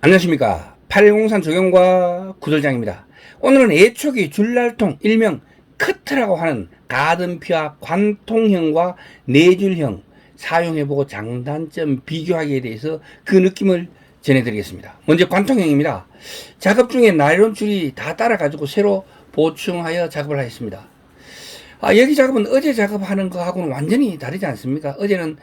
안녕하십니까. 803 조경과 구절장입니다. 오늘은 애초기 줄날통 일명 커트라고 하는 가든피와 관통형과 내줄형 사용해보고 장단점 비교하기에 대해서 그 느낌을 전해드리겠습니다. 먼저 관통형입니다. 작업 중에 나일론 줄이 다 따라가지고 새로 보충하여 작업을 하였습니다. 아, 여기 작업은 어제 작업하는 거하고는 완전히 다르지 않습니까? 어제는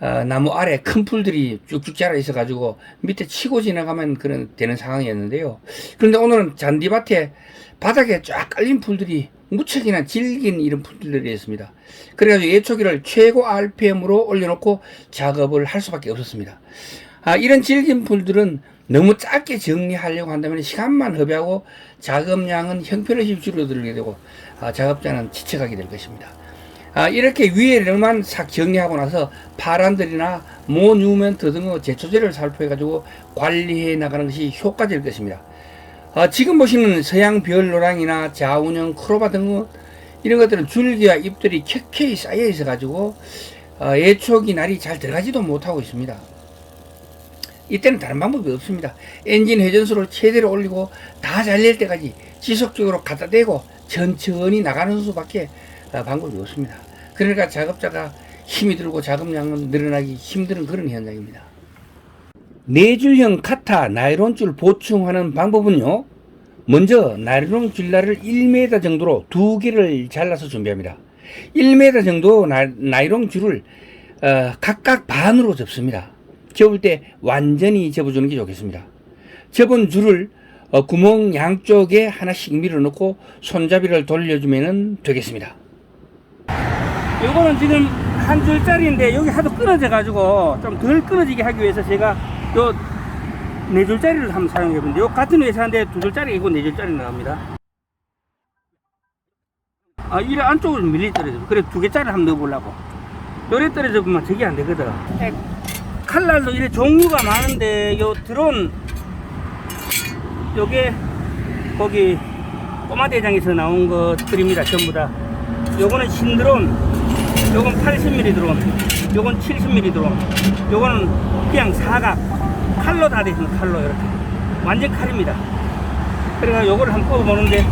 어, 나무 아래 큰 풀들이 쭉쭉 자라 있어 가지고 밑에 치고 지나가면 그런 되는 상황이었는데요. 그런데 오늘은 잔디밭에 바닥에 쫙 깔린 풀들이 무척이나 질긴 이런 풀들이었습니다. 그래가지고 예초기를 최고 RPM으로 올려놓고 작업을 할 수밖에 없었습니다. 아, 이런 질긴 풀들은 너무 짧게 정리하려고 한다면 시간만 허비하고 작업량은 형편없이 줄어들게 되고 아, 작업자는 지쳐가게 될 것입니다. 아, 이렇게 위에를만 싹 정리하고 나서 파란들이나 모뉴멘트 등의 제초제를 살포해가지고 관리해 나가는 것이 효과적일 것입니다. 아, 지금 보시는 서양 별노랑이나 자운형 크로바 등은 이런 것들은 줄기와 잎들이 켜켜이 쌓여 있어 가지고 어, 예초기 날이 잘 들어가지도 못하고 있습니다. 이때는 다른 방법이 없습니다. 엔진 회전수를 최대로 올리고 다 잘릴 때까지 지속적으로 갖다 대고 천천히 나가는 수밖에 어, 방법이 없습니다. 그러니까 작업자가 힘이 들고 작업량은 늘어나기 힘든 그런 현상입니다. 네줄형 카타 나이론줄 보충하는 방법은요. 먼저 나이론 줄라를 1m 정도로 두 개를 잘라서 준비합니다. 1m 정도 나, 나이론 줄을 어, 각각 반으로 접습니다. 접을 때 완전히 접어주는 게 좋겠습니다. 접은 줄을 어, 구멍 양쪽에 하나씩 밀어넣고 손잡이를 돌려주면 되겠습니다. 요거는 지금 한 줄짜리인데 여기 하도 끊어져 가지고 좀 덜 끊어지게 하기 위해서 제가 요 네 줄짜리를 한번 사용해 본데 요 같은 회사인데 두 줄짜리 이거 네 줄짜리 나갑니다. 아 이래 안쪽으로 밀리 떨어져. 그래 두 개짜리 한번 넣어 보려고. 요래 떨어져 보면 저게 안 되거든. 칼날도 이래 종류가 많은데 요 드론 요게 거기 꼬마 대장에서 나온 것들입니다 전부 다. 요거는 신드론, 요건 80mm 드론, 요건 70mm 드론, 요거는 그냥 사각 칼로 다 되는 칼로 이렇게 완전 칼입니다. 그래서 요거를 한번 뽑아보는데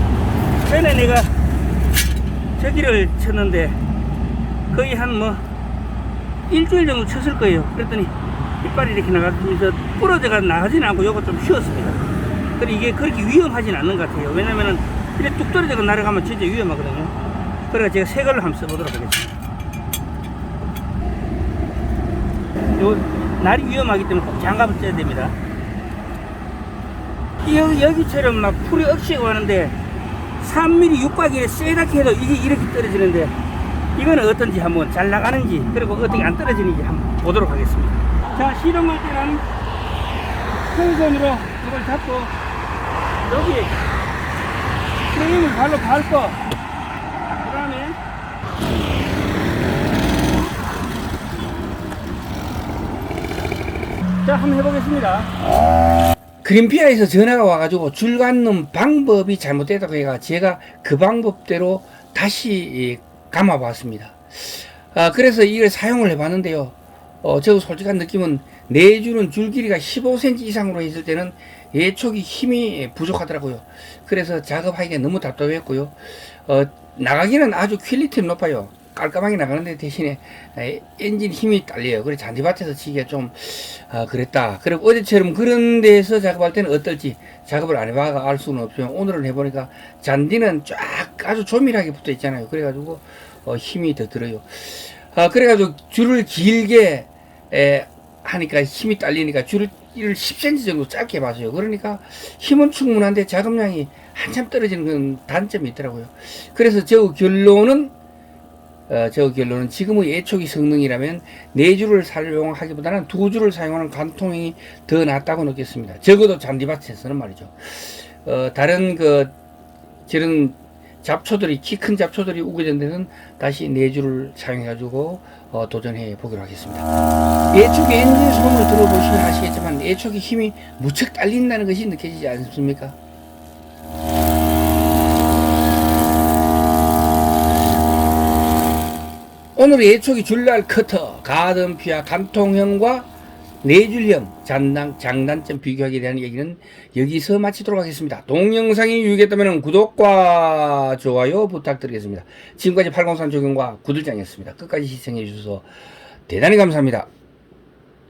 전에 내가 저기를 쳤는데 거의 한 뭐 일주일 정도 쳤을 거예요. 그랬더니 이빨이 이렇게 나가면서 부러져가 나가진 않고 요거 좀 쉬었습니다. 근데 이게 그렇게 위험하진 않는 것 같아요. 왜냐면은 이렇게 뚝 떨어져가 날아가면 진짜 위험하거든요. 그래서 제가 새 걸로 한번 써보도록 하겠습니다. 요 날이 위험하기 때문에 꼭 장갑을 써야 됩니다. 여기, 여기처럼 막 풀이 억시고 하는데 3mm 육박이 세다게 해도 이게 이렇게 떨어지는데 이거는 어떤지 한번 잘 나가는지 그리고 어떻게 안 떨어지는지 한번 보도록 하겠습니다. 자 실험할 때는 큰 손으로 이걸 잡고 여기 프레임을 발로 밟고 그 다음에 자 한번 해보겠습니다. 그린피아에서 전화가 와가지고 줄 갖는 방법이 잘못됐다고 해가 제가 그 방법대로 다시 감아 봤습니다. 아, 그래서 이걸 사용을 해봤는데요. 어, 저 솔직한 느낌은 내주는 줄 길이가 15cm 이상으로 했을 때는 예촉이 힘이 부족하더라고요. 그래서 작업하기가 너무 답답했고요. 어, 나가기는 아주 퀄리티는 높아요. 깔끔하게 나가는데 대신에 에, 엔진 힘이 딸려요. 그래 잔디밭에서 치기가 좀 아, 그랬다. 그리고 어제처럼 그런 데서 작업할 때는 어떨지 작업을 안 해봐가 알 수는 없지만 오늘은 해보니까 잔디는 쫙 아주 조밀하게 붙어 있잖아요. 그래가지고 어, 힘이 더 들어요. 아, 그래가지고 줄을 길게 에, 하니까 힘이 딸리니까 줄을 10cm 정도 짧게 봐서요. 그러니까 힘은 충분한데 작업량이 한참 떨어지는 그런 단점이 있더라고요. 그래서 저 결론은 어, 저 결론은 지금의 예초기 성능이라면 네 줄을 사용하기보다는 두 줄을 사용하는 관통이 더 낫다고 느꼈습니다. 적어도 잔디밭에서는 말이죠. 어, 다른 그 저런 잡초들이 키 큰 잡초들이 우겨진 데는 다시 네 줄을 사용해가지고 어, 도전해 보기로 하겠습니다. 예초기 엔진 소음을 들어보시면 아시겠지만 예초기 힘이 무척 딸린다는 것이 느껴지지 않습니까? 오늘의 예초기 줄날 커터 가든피아 간통형과 내줄형 장단, 장단점 비교하기에 대한 얘기는 여기서 마치도록 하겠습니다. 동영상이 유익했다면 구독과 좋아요 부탁드리겠습니다. 지금까지 803 조경과 구들장이었습니다. 끝까지 시청해 주셔서 대단히 감사합니다.